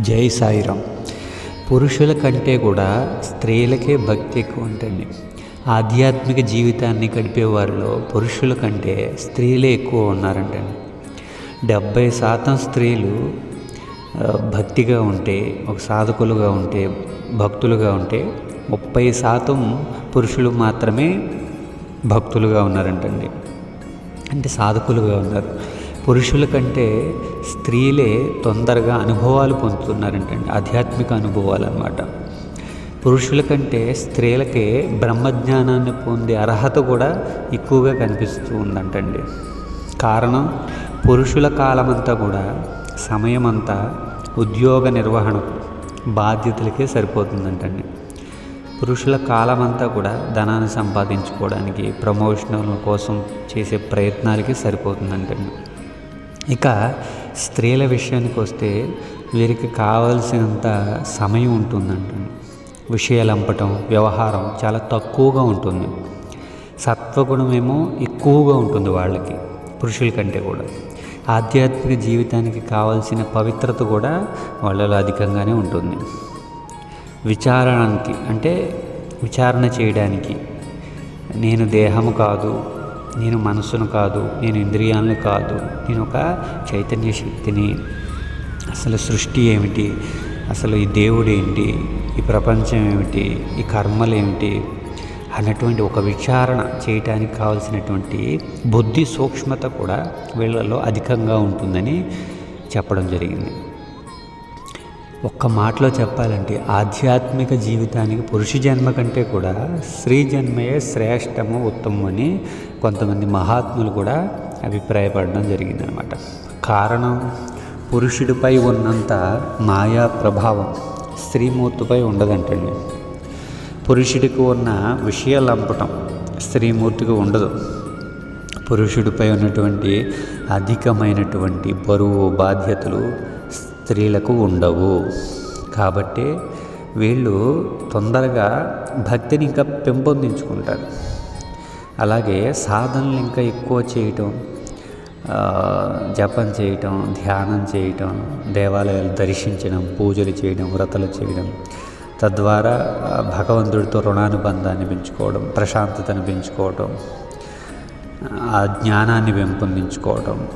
జై సాయిరాం పురుషుల కంటే కూడా స్త్రీలకే భక్తి ఎక్కువ ఉంటుంది ఆధ్యాత్మిక జీవితాన్ని గడిపే వారిలో పురుషుల కంటే స్త్రీలే ఎక్కువ ఉన్నారంటండి. డెబ్భై శాతం స్త్రీలు భక్తిగా ఉంటే ఒక సాధకులుగా ఉంటే భక్తులుగా ఉంటే ముప్పై శాతం పురుషులు మాత్రమే భక్తులుగా ఉన్నారంటండి. అంటే సాధకులుగా ఉన్నారు. పురుషుల కంటే స్త్రీలే తొందరగా అనుభవాలు పొందుతున్నారంటండి ఆధ్యాత్మిక అనుభవాలు అన్నమాట పురుషుల కంటే స్త్రీలకే బ్రహ్మజ్ఞానాన్ని పొందే అర్హత కూడా ఎక్కువగా కనిపిస్తూ ఉందంటండి. కారణం పురుషుల కాలమంతా కూడా సమయమంతా ఉద్యోగ నిర్వహణ బాధ్యతలకే సరిపోతుందంటండి. పురుషుల కాలమంతా కూడా ధనాన్ని సంపాదించుకోవడానికి ప్రమోషన్ల కోసం చేసే ప్రయత్నాలకి సరిపోతుందంటండి. ఇక స్త్రీల విషయానికి వస్తే వీరికి కావలసినంత సమయం ఉంటుందంటండి విషయాలు అంపటం వ్యవహారం చాలా తక్కువగా ఉంటుంది. సత్వగుణమేమో ఎక్కువగా ఉంటుంది వాళ్ళకి పురుషుల కంటే కూడా. ఆధ్యాత్మిక జీవితానికి కావాల్సిన పవిత్రత కూడా వాళ్ళలో అధికంగానే ఉంటుంది. విచారణకి అంటే విచారణ చేయడానికి నేను దేహము కాదు నేను మనస్సును కాదు నేను ఇంద్రియాలను కాదు. నేను ఒక చైతన్య శక్తిని. అసలు సృష్టి ఏమిటి? అసలు ఈ దేవుడు ఏంటి? ఈ ప్రపంచం ఏమిటి? ఈ కర్మలు ఏమిటి? అన్నటువంటి ఒక విచారణ చేయటానికి కావాల్సినటువంటి బుద్ధి సూక్ష్మత కూడా వీళ్ళలో అధికంగా ఉంటుందని చెప్పడం జరిగింది. ఒక్క మాటలో చెప్పాలంటే ఆధ్యాత్మిక జీవితానికి పురుష జన్మ కంటే కూడా స్త్రీ జన్మయే శ్రేష్టము ఉత్తమం అని కొంతమంది మహాత్ములు కూడా అభిప్రాయపడడం జరిగిందనమాట కారణం పురుషుడిపై ఉన్నంత మాయా ప్రభావం స్త్రీమూర్తిపై ఉండదంటండి. పురుషుడికి ఉన్న విషయాలు అంపటం స్త్రీమూర్తికి ఉండదు. పురుషుడిపై ఉన్నటువంటి అధికమైనటువంటి బరువు బాధ్యతలు స్త్రీలకు ఉండవు. కాబట్టి వీళ్ళు తొందరగా భక్తిని ఇంకా పెంపొందించుకుంటారు. అలాగే సాధనలు ఇంకా ఎక్కువ చేయటం జపం చేయటం ధ్యానం చేయటం దేవాలయాలు దర్శించడం పూజలు చేయడం వ్రతలు చేయడం తద్వారా భగవంతుడితో రుణానుబంధాన్ని పెంచుకోవడం ప్రశాంతతను పెంచుకోవడం ఆ జ్ఞానాన్ని పెంపొందించుకోవడం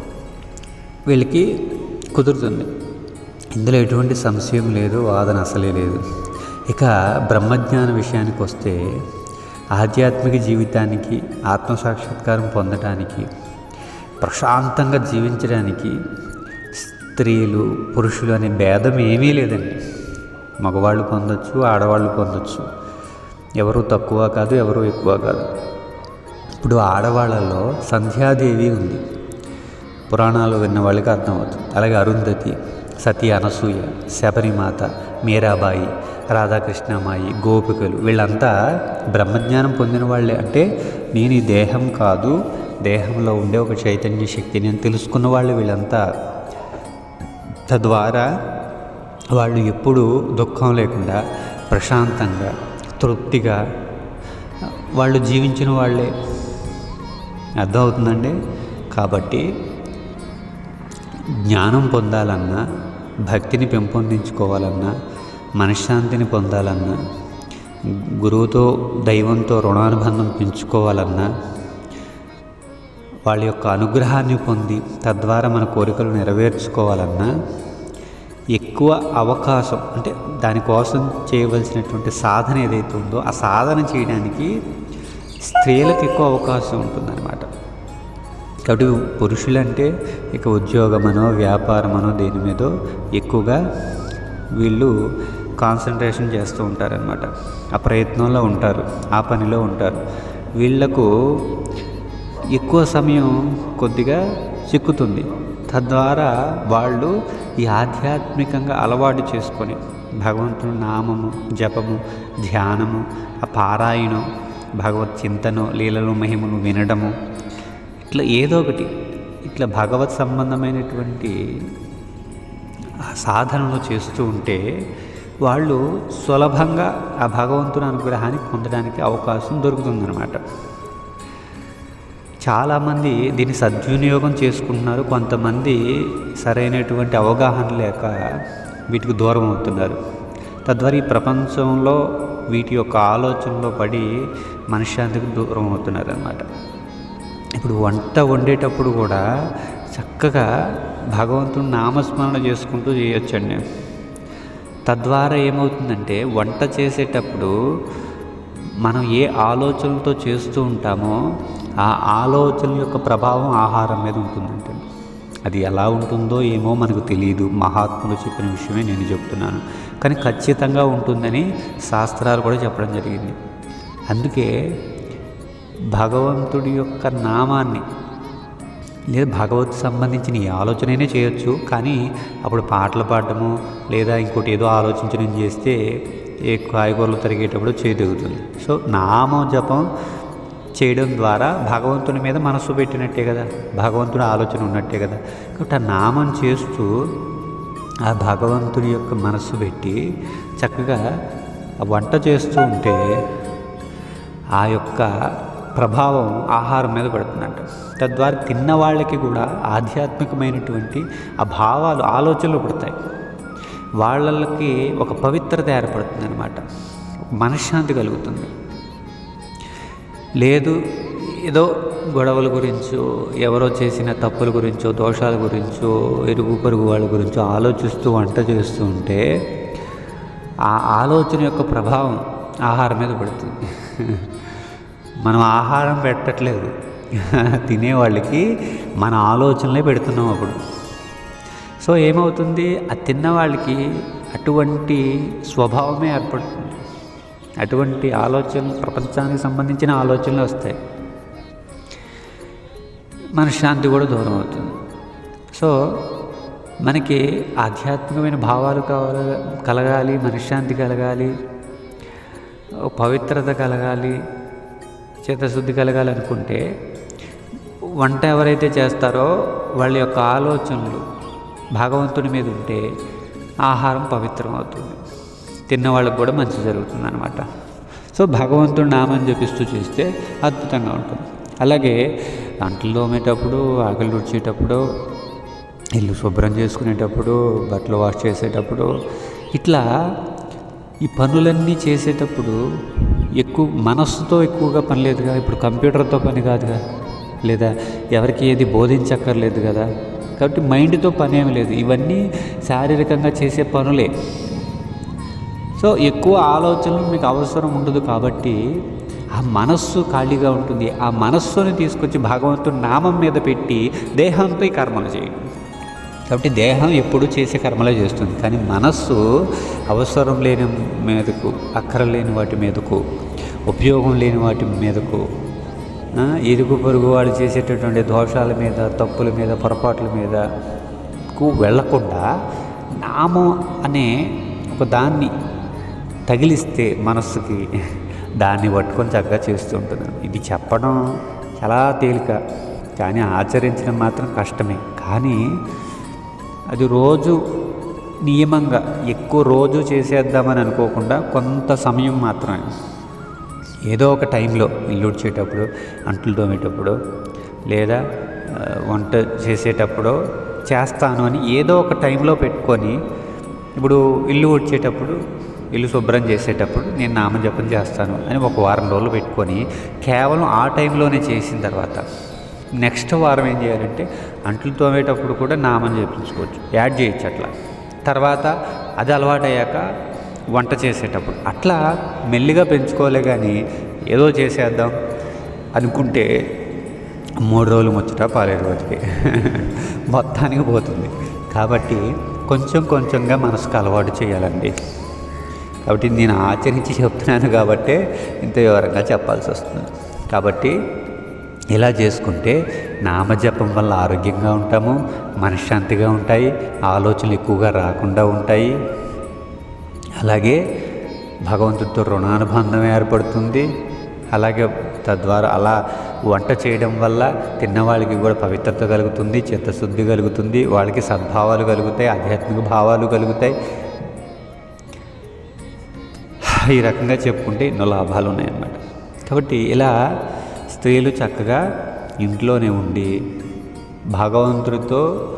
వీళ్ళకి కుదురుతుంది. ఇందులో ఎటువంటి సంశయం లేదు వాదన అసలే లేదు. ఇక బ్రహ్మజ్ఞాన విషయానికి వస్తే ఆధ్యాత్మిక జీవితానికి ఆత్మసాక్షాత్కారం పొందటానికి ప్రశాంతంగా జీవించడానికి స్త్రీలు పురుషులు అనే భేదం ఏమీ లేదండి. మగవాళ్ళు పొందొచ్చు ఆడవాళ్ళు పొందొచ్చు. ఎవరు తక్కువ కాదు ఎవరు ఎక్కువ కాదు. ఇప్పుడు ఆడవాళ్ళలో సంధ్యాదేవి ఉంది. పురాణాలు విన్న వాళ్ళకి అర్థమవుతుంది. అలాగే అరుంధతి. సతీ అనసూయ శబరిమాత మీరాబాయి రాధాకృష్ణమాయి గోపికలు వీళ్ళంతా బ్రహ్మజ్ఞానం పొందిన వాళ్ళే. అంటే నేను ఈ దేహం కాదు దేహంలో ఉండే ఒక చైతన్య శక్తిని నేను తెలుసుకున్న వాళ్ళు వీళ్ళంతా. తద్వారా వాళ్ళు ఎప్పుడూ దుఃఖం లేకుండా ప్రశాంతంగా తృప్తిగా వాళ్ళు జీవించిన వాళ్ళే. అర్థమవుతుందండి? కాబట్టి జ్ఞానం పొందాలన్నా భక్తిని పెంపొందించుకోవాలన్నా మనశ్శాంతిని పొందాలన్నా గురువుతో దైవంతో రుణానుబంధం పెంచుకోవాలన్నా వాళ్ళ యొక్క అనుగ్రహాన్ని పొంది తద్వారా మన కోరికలు నెరవేర్చుకోవాలన్నా ఎక్కువ అవకాశం అంటే దానికోసం చేయవలసినటువంటి సాధన ఏదైతే ఉందో ఆ సాధన చేయడానికి స్త్రీలకు ఎక్కువ అవకాశం ఉంటుందన్నమాట. కాబట్టి పురుషులంటే ఇక ఉద్యోగమనో వ్యాపారమనో దేని మీదో ఎక్కువగా వీళ్ళు కాన్సన్ట్రేషన్ చేస్తూ ఉంటారనమాట ఆ ప్రయత్నంలో ఉంటారు ఆ పనిలో ఉంటారు. వీళ్ళకు ఎక్కువ సమయం కొద్దిగా చిక్కుతుంది. తద్వారా వాళ్ళు ఈ ఆధ్యాత్మికంగా అలవాటు చేసుకొని భగవంతుని నామము జపము ధ్యానము ఆ పారాయణం భగవత్ చింతను లీలలు మహిమను వినడము ఇట్లా ఏదో ఒకటి ఇట్లా భగవత్ సంబంధమైనటువంటి ఆ సాధనలు చేస్తూ ఉంటే వాళ్ళు సులభంగా ఆ భగవంతుని అనుగ్రహాన్ని పొందడానికి అవకాశం దొరుకుతుందన్నమాట. చాలామంది దీన్ని సద్వినియోగం చేసుకుంటున్నారు. కొంతమంది సరైనటువంటి అవగాహన లేక వీటికి దూరం అవుతున్నారు. తద్వారా ఈ ప్రపంచంలో వీటి యొక్క ఆలోచనలో పడి మనశ్శాంతికి దూరం అవుతున్నారు అన్నమాట ఇప్పుడు వంట వండేటప్పుడు కూడా చక్కగా భగవంతుని నామస్మరణ చేసుకుంటూ చేయొచ్చండి. తద్వారా ఏమవుతుందంటే వంట చేసేటప్పుడు మనం ఏ ఆలోచనలతో చేస్తూ ఉంటామో ఆ ఆలోచన యొక్క ప్రభావం ఆహారం మీద ఉంటుందంటే అది ఎలా ఉంటుందో ఏమో మనకు తెలియదు మహాత్ములు చెప్పిన విషయమే నేను చెప్తున్నాను. కానీ ఖచ్చితంగా ఉంటుందని శాస్త్రాలు కూడా చెప్పడం జరిగింది. అందుకే భగవంతుడి యొక్క నామాన్ని లేదా భగవత్ సంబంధించిన ఈ ఆలోచననే చేయొచ్చు కానీ అప్పుడు పాటలు పాడటము లేదా ఇంకోటి ఏదో ఆలోచించడం చేస్తే ఏ కాయగూరలు తరిగేటప్పుడు చేయదగుతుంది సో నామం జపం చేయడం ద్వారా భగవంతుని మీద మనస్సు పెట్టినట్టే కదా భగవంతుడి ఆలోచన ఉన్నట్టే కదా. కాబట్టి ఆ నామం చేస్తూ ఆ భగవంతుడి యొక్క మనస్సు పెట్టి చక్కగా ఆ వంట చేస్తూ ఉంటే ఆ యొక్క ప్రభావం ఆహారం మీద పడుతుందంట. తద్వారా తిన్న వాళ్ళకి కూడా ఆధ్యాత్మికమైనటువంటి ఆ భావాలు ఆలోచనలు పుడతాయి. వాళ్ళకి ఒక పవిత్రత ఏర్పడుతుంది అనమాట మనశ్శాంతి కలుగుతుంది. లేదు ఏదో గొడవల గురించో ఎవరో చేసిన తప్పుల గురించో దోషాల గురించో ఎరుగు పొరుగు వాళ్ళ గురించో ఆలోచిస్తూ వంట చేస్తూ ఉంటే ఆ ఆలోచన యొక్క ప్రభావం ఆహారం మీద పడుతుంది. మనం ఆహారం పెట్టట్లేదు. తినేవాళ్ళకి మన ఆలోచనలే పెడుతున్నాం అప్పుడు. సో ఏమవుతుంది? ఆ తిన్నవాళ్ళకి అటువంటి స్వభావమే ఏర్పడుతుంది అటువంటి ఆలోచనలు ప్రపంచానికి సంబంధించిన ఆలోచనలు వస్తాయి. మనశ్శాంతి కూడా దూరం అవుతుంది. సో మనకి ఆధ్యాత్మికమైన భావాలు కావాల కలగాలి మనశ్శాంతి కలగాలి పవిత్రత కలగాలి చిత్తశుద్ధి కలగాలనుకుంటే వంట ఎవరైతే చేస్తారో వాళ్ళ యొక్క ఆలోచనలు భగవంతుని మీద ఉంటే ఆహారం పవిత్రం అవుతుంది తిన్నవాళ్ళకి కూడా మంచి జరుగుతుంది అనమాట సో భగవంతుడు నామని జపిస్తూ చేస్తే అద్భుతంగా ఉంటుంది. అలాగే అంటలు తోమేటప్పుడు ఆకలి రుచేటప్పుడు ఇల్లు శుభ్రం చేసుకునేటప్పుడు బట్టలు వాష్ చేసేటప్పుడు ఇట్లా ఈ పనులన్నీ చేసేటప్పుడు ఎక్కువ మనస్సుతో ఎక్కువగా పని లేదుగా ఇప్పుడు కంప్యూటర్తో పని కాదుగా లేదా ఎవరికి ఏది బోధించక్కర్లేదు కదా? కాబట్టి మైండ్తో పని ఏమి లేదు. ఇవన్నీ శారీరకంగా చేసే పనులే. సో ఎక్కువ ఆలోచనలు మీకు అవసరం ఉండదు కాబట్టి ఆ మనస్సు ఖాళీగా ఉంటుంది. ఆ మనస్సుని తీసుకొచ్చి భగవంతుని నామం మీద పెట్టి దేహంతో ఈ కర్మలు చేయండి. కాబట్టి దేహం ఎప్పుడు చేసే కర్మలే చేస్తుంది. కానీ మనస్సు అవసరం లేని మీదకు అక్కరలేని వాటి మీదకు ఉపయోగం లేని వాటి మీదకు ఇరుగు పొరుగు వాళ్ళు చేసేటటువంటి దోషాల మీద తప్పుల మీద పొరపాట్ల మీద వెళ్ళకుండా నామం అనే ఒక దాన్ని తగిలిస్తే మనస్సుకి దాన్ని పట్టుకొని చక్కగా చేస్తూ ఉంటుంది. ఇది చెప్పడం చాలా తేలిక. కానీ ఆచరించడం మాత్రం కష్టమే. కానీ అది రోజు నియమంగా ఎక్కువ రోజు చేసేద్దామని అనుకోకుండా కొంత సమయం మాత్రమే. ఏదో ఒక టైంలో ఇల్లు ఉడిచేటప్పుడు అంట్లు తోమేటప్పుడు లేదా వంట చేసేటప్పుడు చేస్తాను అని ఏదో ఒక టైంలో పెట్టుకొని ఇప్పుడు ఇల్లు ఉడిచేటప్పుడు ఇల్లు శుభ్రం చేసేటప్పుడు నేను నామజపం చేస్తాను అని ఒక వారం రోజులు పెట్టుకొని కేవలం ఆ టైంలోనే చేసిన తర్వాత నెక్స్ట్ వారం ఏం చేయాలంటే అంట్లు తోమేటప్పుడు కూడా నామని చెప్పించుకోవచ్చు యాడ్ చేయొచ్చు అట్లా. తర్వాత అది అలవాటయ్యాక వంట చేసేటప్పుడు. అట్లా మెల్లిగా పెంచుకోలే కానీ ఏదో చేసేద్దాం అనుకుంటే మూడు రోజులు ముచ్చట పాలేరు రోజుకి మొత్తానికి పోతుంది. కాబట్టి కొంచెం కొంచెంగా మనసుకు అలవాటు చేయాలండి. కాబట్టి నేను ఆచరించి చెప్తున్నాను కాబట్టే ఇంత వివరంగా చెప్పాల్సి వస్తుంది. కాబట్టి ఇలా చేసుకుంటే నామజపం వల్ల ఆరోగ్యంగా ఉంటాము మనశ్శాంతిగా ఉంటాయి ఆలోచనలు ఎక్కువగా రాకుండా ఉంటాయి. అలాగే భగవంతుడితో రుణానుబంధం ఏర్పడుతుంది. అలాగే తద్వారా అలా వంట చేయడం వల్ల తిన్నవాళ్ళకి కూడా పవిత్రత కలుగుతుంది చిత్తశుద్ధి కలుగుతుంది వాళ్ళకి సద్భావాలు కలుగుతాయి ఆధ్యాత్మిక భావాలు కలుగుతాయి. ఈ రకంగా చెప్పుకుంటే ఎన్నో లాభాలు ఉన్నాయన్నమాట. కాబట్టి ఇలా స్త్రీలు చక్కగా ఇంట్లోనే ఉండి భగవంతుడితో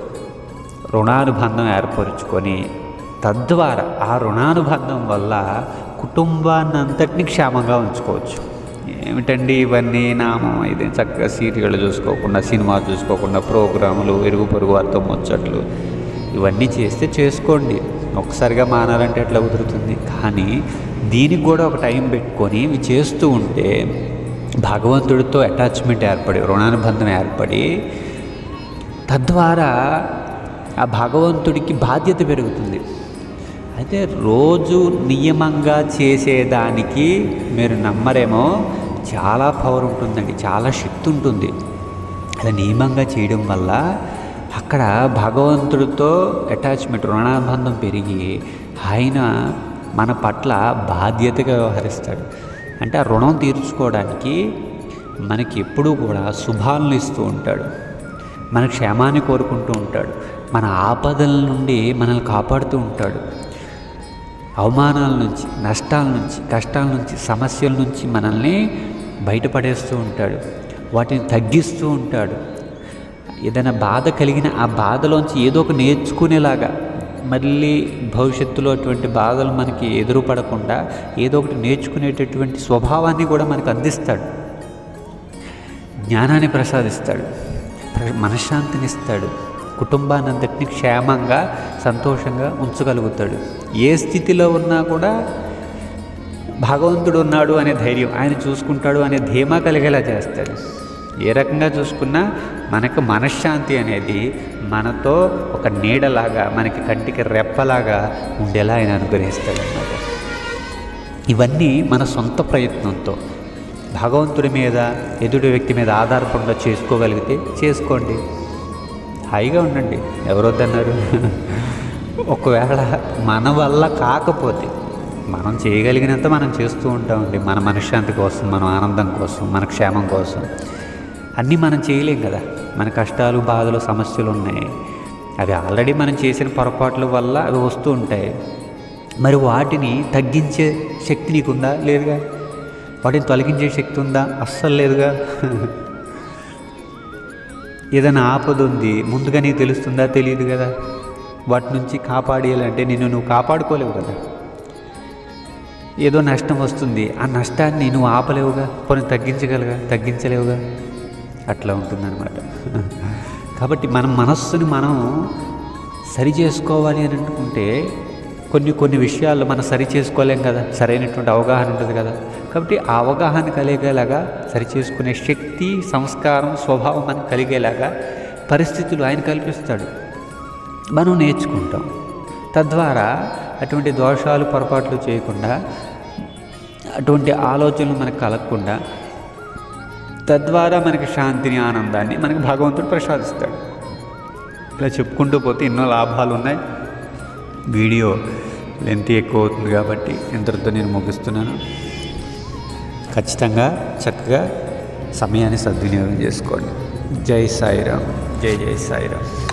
రుణానుబంధం ఏర్పరుచుకొని తద్వారా ఆ రుణానుబంధం వల్ల కుటుంబాన్ని అంతటినీ క్షేమంగా ఉంచుకోవచ్చు. ఏమిటండి ఇవన్నీ? నామం ఇది. చక్కగా సీరియల్ చూసుకోకుండా సినిమా చూసుకోకుండా ప్రోగ్రాములు ఇరుగు పొరుగు వారితో ముచ్చట్లు ఇవన్నీ చేస్తే చేసుకోండి. ఒక్కసారిగా మానాలంటే ఎట్లా కుదురుతుంది? కానీ దీనికి కూడా ఒక టైం పెట్టుకొని ఇవి చేస్తూ ఉంటే భగవంతుడితో అటాచ్మెంట్ ఏర్పడి రుణానుబంధం ఏర్పడి తద్వారా ఆ భగవంతుడికి బాధ్యత పెరుగుతుంది. అయితే రోజు నియమంగా చేసేదానికి మీరు నమ్మరేమో చాలా పవర్ ఉంటుందండి చాలా శక్తి ఉంటుంది. అలా నియమంగా చేయడం వల్ల అక్కడ భగవంతుడితో అటాచ్మెంట్ రుణానుబంధం పెరిగి ఆయన మన పట్ల బాధ్యతగా వ్యవహరిస్తాడు. అంటే ఆ రుణం తీర్చుకోవడానికి మనకి ఎప్పుడూ కూడా శుభాలను ఇస్తూ ఉంటాడు. మన క్షేమాన్ని కోరుకుంటూ ఉంటాడు. మన ఆపదల నుండి మనల్ని కాపాడుతూ ఉంటాడు. అవమానాల నుంచి నష్టాల నుంచి కష్టాల నుంచి సమస్యల నుంచి మనల్ని బయటపడేస్తూ ఉంటాడు. వాటిని తగ్గిస్తూ ఉంటాడు. ఏదైనా బాధ కలిగిన ఆ బాధలోంచి ఏదో ఒక నేర్చుకునేలాగా మళ్ళీ భవిష్యత్తులో అటువంటి బాధలు మనకి ఎదురుపడకుండా ఏదో ఒకటి నేర్చుకునేటటువంటి స్వభావాన్ని కూడా మనకు అందిస్తాడు. జ్ఞానాన్ని ప్రసాదిస్తాడు. ప్ర- మనశ్శాంతినిస్తాడు కుటుంబాన్ని అంతటినీ క్షేమంగా సంతోషంగా ఉంచగలుగుతాడు. ఏ స్థితిలో ఉన్నా కూడా భగవంతుడు ఉన్నాడు అనే ధైర్యం ఆయన చూసుకుంటాడు అనే ధీమా కలిగేలా చేస్తాడు. ఏ రకంగా చూసుకున్నా మనకు మనశ్శాంతి అనేది మనతో ఒక నీడలాగా మనకి కంటికి రెప్పలాగా ఉండేలా ఆయన అనుగ్రహిస్తాడన్నమాట ఇవన్నీ మన సొంత ప్రయత్నంతో. భగవంతుడి మీద ఎదుటి వ్యక్తి మీద ఆధారపడకుండా చేసుకోగలిగితే చేసుకోండి. హాయిగా ఉండండి. ఎవరొద్దన్నారు ఒకవేళ మన వల్ల కాకపోతే మనం చేయగలిగినంత మనం చేస్తూ ఉంటామండి మన మనశ్శాంతి కోసం మన ఆనందం కోసం మన క్షేమం కోసం. అన్నీ మనం చేయలేం కదా. మన కష్టాలు బాధలు సమస్యలు ఉన్నాయి. అవి ఆల్రెడీ మనం చేసిన పొరపాట్ల వల్ల అవి వస్తూ ఉంటాయి. మరి వాటిని తగ్గించే శక్తి నీకుందా? లేదుగా. వాటిని తొలగించే శక్తి ఉందా? అస్సలు లేదుగా. ఏదైనా ఆపద ఉంది ముందుగా నీకు తెలుస్తుందా? తెలియదు కదా. వాటి నుంచి కాపాడేయాలంటే నిన్ను నువ్వు కాపాడుకోలేవు కదా. ఏదో నష్టం వస్తుంది. ఆ నష్టాన్ని నువ్వు ఆపలేవుగా? కొన్ని తగ్గించగలగా? తగ్గించలేవుగా? అట్లా ఉంటుందన్నమాట. కాబట్టి మన మనస్సుని మనం సరి చేసుకోవాలి అని అనుకుంటే కొన్ని కొన్ని విషయాల్లో మనం సరి చేసుకోలేం కదా సరైనటువంటి అవగాహన ఉంటుంది కదా. కాబట్టి ఆ అవగాహన కలిగేలాగా సరి చేసుకునే శక్తి సంస్కారం స్వభావం మనకు కలిగేలాగా పరిస్థితులు ఆయన కల్పిస్తాడు. మనం నేర్చుకుంటాం. తద్వారా అటువంటి దోషాలు పొరపాట్లు చేయకుండా అటువంటి ఆలోచనలు మనకు కలగకుండా తద్వారా మనకి శాంతిని ఆనందాన్ని మనకి భగవంతుడు ప్రసాదిస్తాడు. ఇలా చెప్పుకుంటూ పోతే ఎన్నో లాభాలు ఉన్నాయి. వీడియో లెంత్ ఎక్కువ అవుతుంది కాబట్టి ఇంతటితో నేను ముగిస్తున్నాను. ఖచ్చితంగా చక్కగా సమయాన్ని సద్వినియోగం చేసుకోండి. జై సాయిరామ్. జై జై సాయిరామ్.